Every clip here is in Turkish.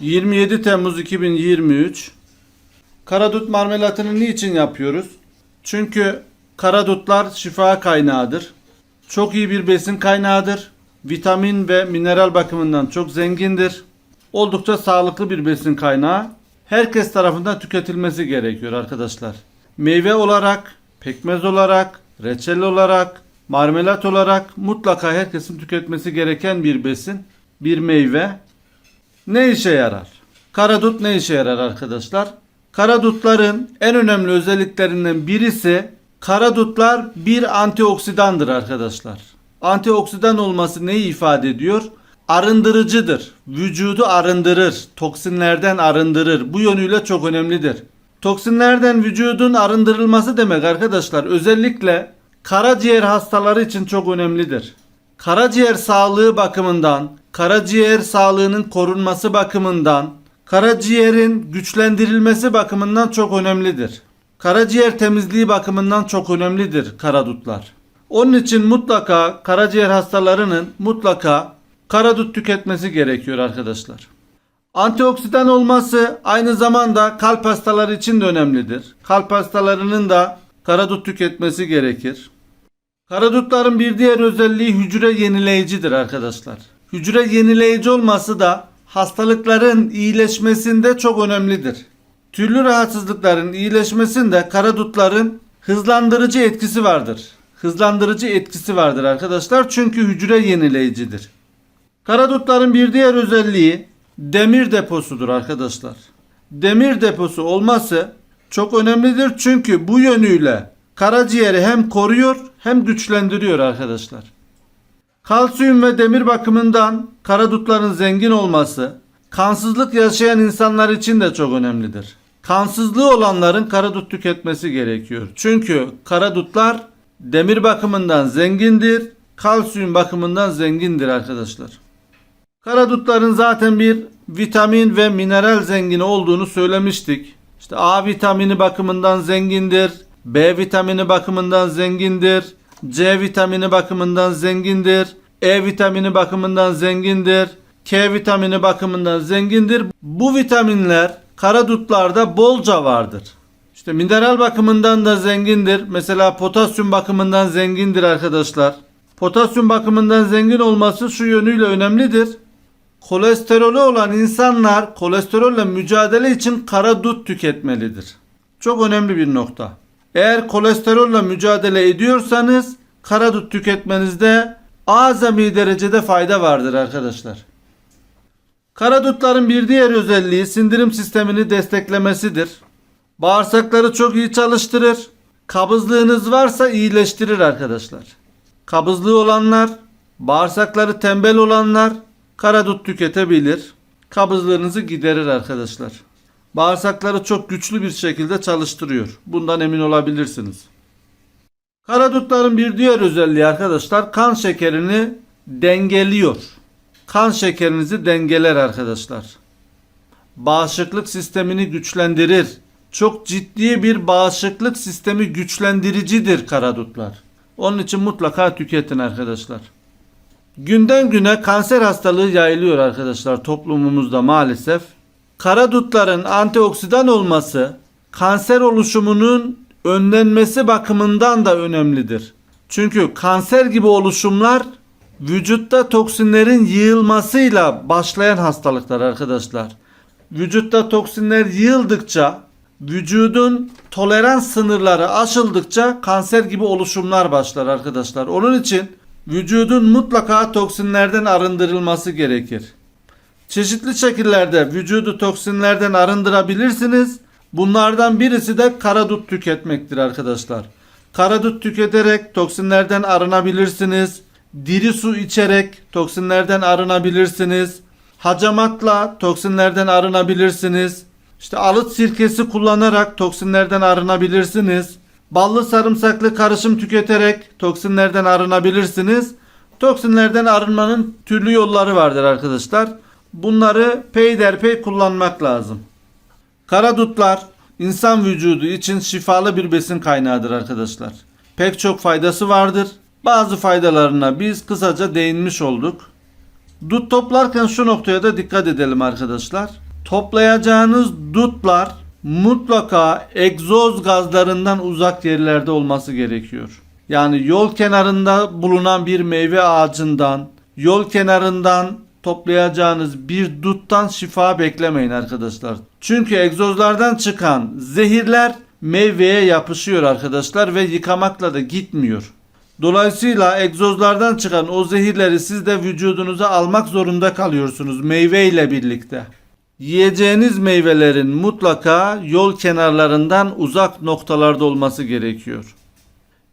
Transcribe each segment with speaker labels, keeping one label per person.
Speaker 1: 27 Temmuz 2023 Karadut marmelatını niçin yapıyoruz? Çünkü karadutlar şifa kaynağıdır. Çok iyi bir besin kaynağıdır. Vitamin ve mineral bakımından çok zengindir. Oldukça sağlıklı bir besin kaynağı. Herkes tarafından tüketilmesi gerekiyor arkadaşlar. Meyve olarak, pekmez olarak, reçel olarak, marmelat olarak mutlaka herkesin tüketmesi gereken bir besin, bir meyve. Ne işe yarar? Karadut ne işe yarar arkadaşlar? Karadutların en önemli özelliklerinden birisi karadutlar bir antioksidandır arkadaşlar. Antioksidan olması neyi ifade ediyor? Arındırıcıdır. Vücudu arındırır. Toksinlerden arındırır. Bu yönüyle çok önemlidir. Toksinlerden vücudun arındırılması demek arkadaşlar. Özellikle karaciğer hastaları için çok önemlidir. Karaciğer sağlığı bakımından, karaciğer sağlığının korunması bakımından, karaciğerin güçlendirilmesi bakımından çok önemlidir. Karaciğer temizliği bakımından çok önemlidir karadutlar. Onun için mutlaka karaciğer hastalarının mutlaka karadut tüketmesi gerekiyor arkadaşlar. Antioksidan olması aynı zamanda kalp hastaları için de önemlidir. Kalp hastalarının da karadut tüketmesi gerekir. Karadutların bir diğer özelliği hücre yenileyicidir arkadaşlar. Hücre yenileyici olması da hastalıkların iyileşmesinde çok önemlidir. Türlü rahatsızlıkların iyileşmesinde karadutların hızlandırıcı etkisi vardır. Hızlandırıcı etkisi vardır arkadaşlar çünkü hücre yenileyicidir. Karadutların bir diğer özelliği demir deposudur arkadaşlar. Demir deposu olması çok önemlidir çünkü bu yönüyle karaciğeri hem koruyor hem güçlendiriyor arkadaşlar. Kalsiyum ve demir bakımından karadutların zengin olması kansızlık yaşayan insanlar için de çok önemlidir. Kansızlığı olanların karadut tüketmesi gerekiyor. Çünkü karadutlar demir bakımından zengindir, kalsiyum bakımından zengindir arkadaşlar. Karadutların zaten bir vitamin ve mineral zengini olduğunu söylemiştik. İşte A vitamini bakımından zengindir, B vitamini bakımından zengindir, C vitamini bakımından zengindir, E vitamini bakımından zengindir, K vitamini bakımından zengindir. Bu vitaminler karadutlarda bolca vardır. İşte mineral bakımından da zengindir. Mesela potasyum bakımından zengindir arkadaşlar. Potasyum bakımından zengin olması şu yönüyle önemlidir. Kolesterolü olan insanlar kolesterolle mücadele için karadut tüketmelidir. Çok önemli bir nokta. Eğer kolesterolle mücadele ediyorsanız karadut tüketmenizde azami derecede fayda vardır arkadaşlar. Karadutların bir diğer özelliği sindirim sistemini desteklemesidir. Bağırsakları çok iyi çalıştırır. Kabızlığınız varsa iyileştirir arkadaşlar. Kabızlığı olanlar, bağırsakları tembel olanlar karadut tüketebilir. Kabızlığınızı giderir arkadaşlar. Bağırsakları çok güçlü bir şekilde çalıştırıyor. Bundan emin olabilirsiniz. Karadutların bir diğer özelliği arkadaşlar kan şekerini dengeliyor. Kan şekerinizi dengeler arkadaşlar. Bağışıklık sistemini güçlendirir. Çok ciddi bir bağışıklık sistemi güçlendiricidir karadutlar. Onun için mutlaka tüketin arkadaşlar. Günden güne kanser hastalığı yayılıyor arkadaşlar toplumumuzda maalesef. Karadutların antioksidan olması kanser oluşumunun önlenmesi bakımından da önemlidir. Çünkü kanser gibi oluşumlar vücutta toksinlerin yığılmasıyla başlayan hastalıklar arkadaşlar. Vücutta toksinler yığıldıkça vücudun tolerans sınırları aşıldıkça kanser gibi oluşumlar başlar arkadaşlar. Onun için vücudun mutlaka toksinlerden arındırılması gerekir. Çeşitli şekillerde vücudu toksinlerden arındırabilirsiniz. Bunlardan birisi de karadut tüketmektir arkadaşlar. Karadut tüketerek toksinlerden arınabilirsiniz. Diri su içerek toksinlerden arınabilirsiniz. Hacamatla toksinlerden arınabilirsiniz. İşte alıt sirkesi kullanarak toksinlerden arınabilirsiniz. Ballı sarımsaklı karışım tüketerek toksinlerden arınabilirsiniz. Toksinlerden arınmanın türlü yolları vardır arkadaşlar. Bunları peyderpey kullanmak lazım. Karadutlar insan vücudu için şifalı bir besin kaynağıdır arkadaşlar. Pek çok faydası vardır. Bazı faydalarına biz kısaca değinmiş olduk. Dut toplarken şu noktaya da dikkat edelim arkadaşlar. Toplayacağınız dutlar mutlaka egzoz gazlarından uzak yerlerde olması gerekiyor. Yani yol kenarında bulunan bir meyve ağacından, yol kenarından toplayacağınız bir duttan şifa beklemeyin arkadaşlar. Çünkü egzozlardan çıkan zehirler meyveye yapışıyor arkadaşlar ve yıkamakla da gitmiyor. Dolayısıyla egzozlardan çıkan o zehirleri siz de vücudunuza almak zorunda kalıyorsunuz meyve ile birlikte. Yiyeceğiniz meyvelerin mutlaka yol kenarlarından uzak noktalarda olması gerekiyor.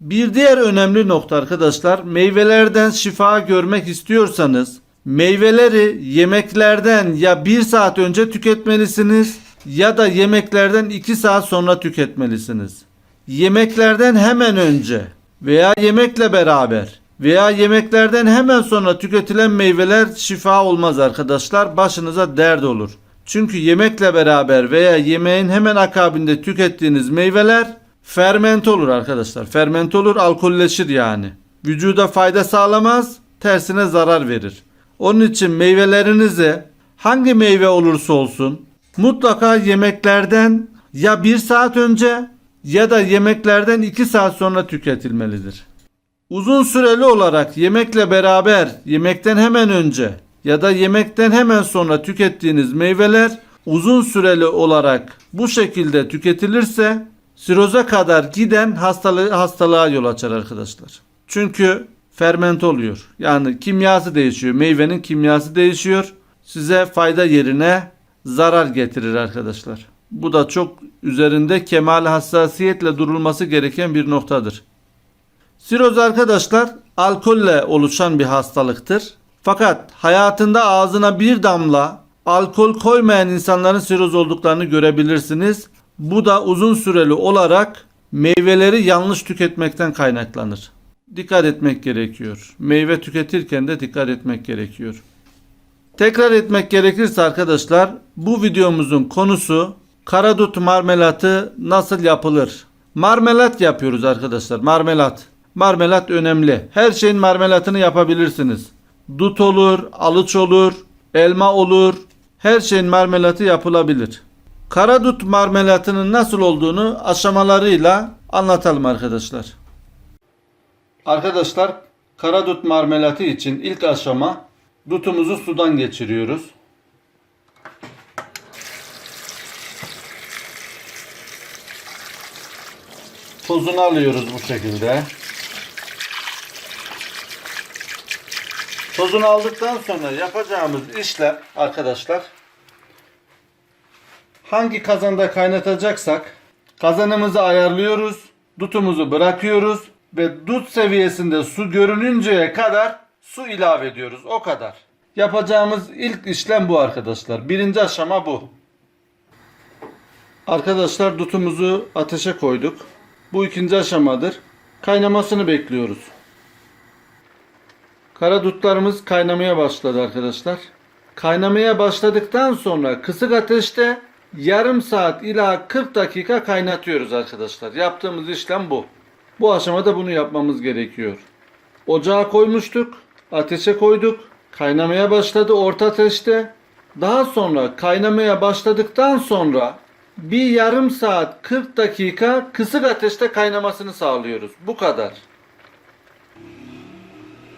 Speaker 1: Bir diğer önemli nokta arkadaşlar meyvelerden şifa görmek istiyorsanız meyveleri yemeklerden ya 1 saat önce tüketmelisiniz ya da yemeklerden 2 saat sonra tüketmelisiniz. Yemeklerden hemen önce veya yemekle beraber veya yemeklerden hemen sonra tüketilen meyveler şifa olmaz arkadaşlar. Başınıza dert olur. Çünkü yemekle beraber veya yemeğin hemen akabinde tükettiğiniz meyveler fermente olur arkadaşlar. Fermente olur, alkolleşir yani. Vücuda fayda sağlamaz, tersine zarar verir. Onun için meyvelerinizi hangi meyve olursa olsun mutlaka yemeklerden ya 1 saat önce ya da yemeklerden 2 saat sonra tüketilmelidir. Uzun süreli olarak yemekle beraber, yemekten hemen önce ya da yemekten hemen sonra tükettiğiniz meyveler uzun süreli olarak bu şekilde tüketilirse siroza kadar giden hastalığı, hastalığa yol açar arkadaşlar. Çünkü fermente oluyor. Yani kimyası değişiyor. Meyvenin kimyası değişiyor. Size fayda yerine zarar getirir arkadaşlar. Bu da çok üzerinde kemal hassasiyetle durulması gereken bir noktadır. Siroz arkadaşlar alkolle oluşan bir hastalıktır. Fakat hayatında ağzına bir damla alkol koymayan insanların siroz olduklarını görebilirsiniz. Bu da uzun süreli olarak meyveleri yanlış tüketmekten kaynaklanır. Dikkat etmek gerekiyor. Meyve tüketirken de dikkat etmek gerekiyor. Tekrar etmek gerekirse arkadaşlar bu videomuzun konusu karadut marmelatı nasıl yapılır? Marmelat yapıyoruz arkadaşlar. Marmelat. Marmelat önemli. Her şeyin marmelatını yapabilirsiniz. Dut olur, alıç olur, elma olur. Her şeyin marmelatı yapılabilir. Karadut marmelatının nasıl olduğunu aşamalarıyla anlatalım arkadaşlar. Arkadaşlar karadut marmelatı için ilk aşama dutumuzu sudan geçiriyoruz. Tozunu alıyoruz bu şekilde. Tozunu aldıktan sonra yapacağımız işlem arkadaşlar hangi kazanda kaynatacaksak kazanımızı ayarlıyoruz. Dutumuzu bırakıyoruz ve dut seviyesinde su görününceye kadar su ilave ediyoruz. O kadar. Yapacağımız ilk işlem bu arkadaşlar. Birinci aşama bu. Arkadaşlar dutumuzu ateşe koyduk. Bu ikinci aşamadır. Kaynamasını bekliyoruz. Kara dutlarımız kaynamaya başladı arkadaşlar. Kaynamaya başladıktan sonra kısık ateşte yarım saat ila 40 dakika kaynatıyoruz arkadaşlar. Yaptığımız işlem bu. Bu aşamada bunu yapmamız gerekiyor. Ocağa koymuştuk. Ateşe koyduk. Kaynamaya başladı orta ateşte. Daha sonra kaynamaya başladıktan sonra bir yarım saat 40 dakika kısık ateşte kaynamasını sağlıyoruz. Bu kadar.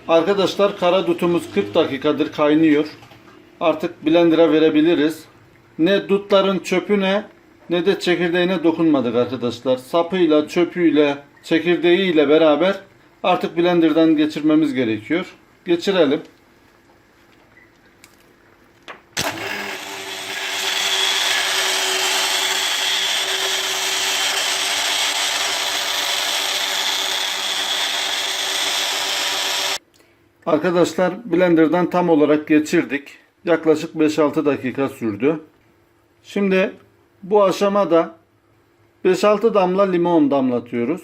Speaker 1: Arkadaşlar kara dutumuz 40 dakikadır kaynıyor. Artık blender'a verebiliriz. Ne dutların çöpüne ne de çekirdeğine dokunmadık arkadaşlar. Sapıyla, çöpüyle, çekirdeğiyle beraber artık blender'dan geçirmemiz gerekiyor. Geçirelim. Arkadaşlar blenderdan tam olarak geçirdik. Yaklaşık 5-6 dakika sürdü. Şimdi bu aşamada 5-6 damla limon damlatıyoruz.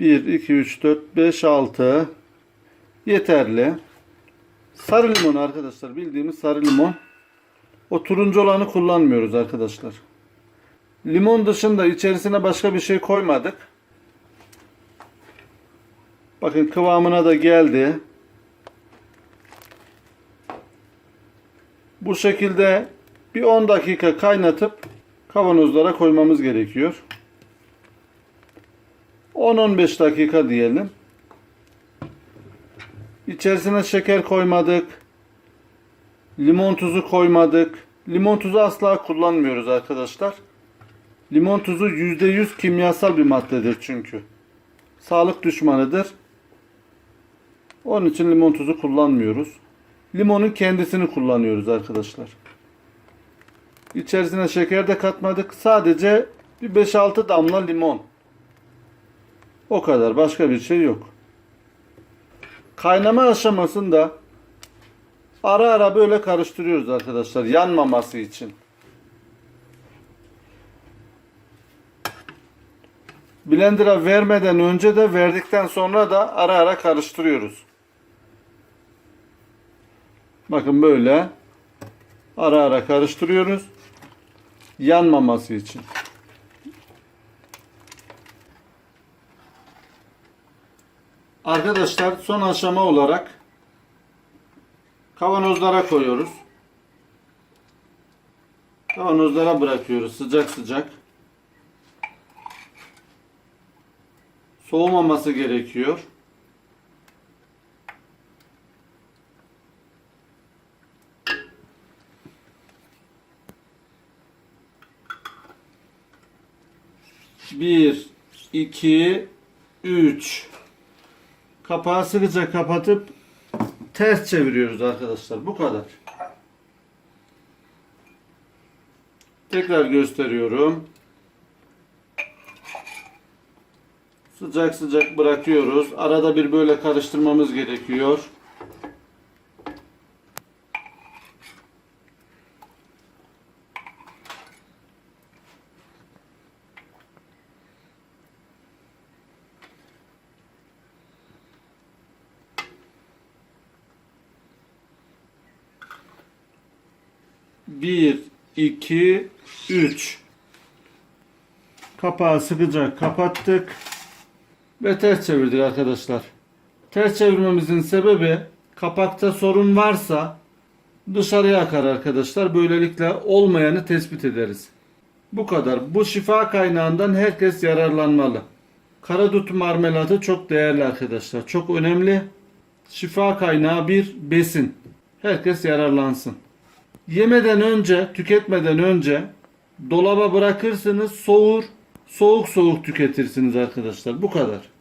Speaker 1: 1, 2, 3, 4, 5, 6 yeterli. Sarı limon arkadaşlar bildiğimiz sarı limon. O turuncu olanı kullanmıyoruz arkadaşlar. Limon dışında içerisine başka bir şey koymadık. Bakın kıvamına da geldi. Bu şekilde bir 10 dakika kaynatıp kavanozlara koymamız gerekiyor. 10-15 dakika diyelim. İçerisine şeker koymadık. Limon tuzu koymadık. Limon tuzu asla kullanmıyoruz arkadaşlar. Limon tuzu %100 kimyasal bir maddedir çünkü. Sağlık düşmanıdır. Onun için limon tuzu kullanmıyoruz. Limonun kendisini kullanıyoruz arkadaşlar. İçerisine şeker de katmadık. Sadece bir 5-6 damla limon. O kadar. Başka bir şey yok. Kaynama aşamasında ara ara böyle karıştırıyoruz arkadaşlar. Yanmaması için. Blender'a vermeden önce de verdikten sonra da ara ara karıştırıyoruz. Bakın böyle ara ara karıştırıyoruz. Yanmaması için. Arkadaşlar son aşama olarak kavanozlara koyuyoruz. Kavanozlara bırakıyoruz sıcak sıcak. Soğumaması gerekiyor. Bir, iki, üç. Kapağı sıkıca kapatıp ters çeviriyoruz arkadaşlar. Bu kadar. Tekrar gösteriyorum. Sıcak sıcak bırakıyoruz. Arada bir böyle karıştırmamız gerekiyor. Bir, iki, üç. Kapağı sıkıca kapattık ve ters çevirdik arkadaşlar. Ters çevirmemizin sebebi kapakta sorun varsa dışarıya akar arkadaşlar. Böylelikle olmayanı tespit ederiz. Bu kadar. Bu şifa kaynağından herkes yararlanmalı. Karadut marmelatı çok değerli arkadaşlar. Çok önemli. Şifa kaynağı bir besin. Herkes yararlansın. Yemeden önce, tüketmeden önce dolaba bırakırsınız soğur. Soğuk soğuk tüketirsiniz arkadaşlar. Bu kadar.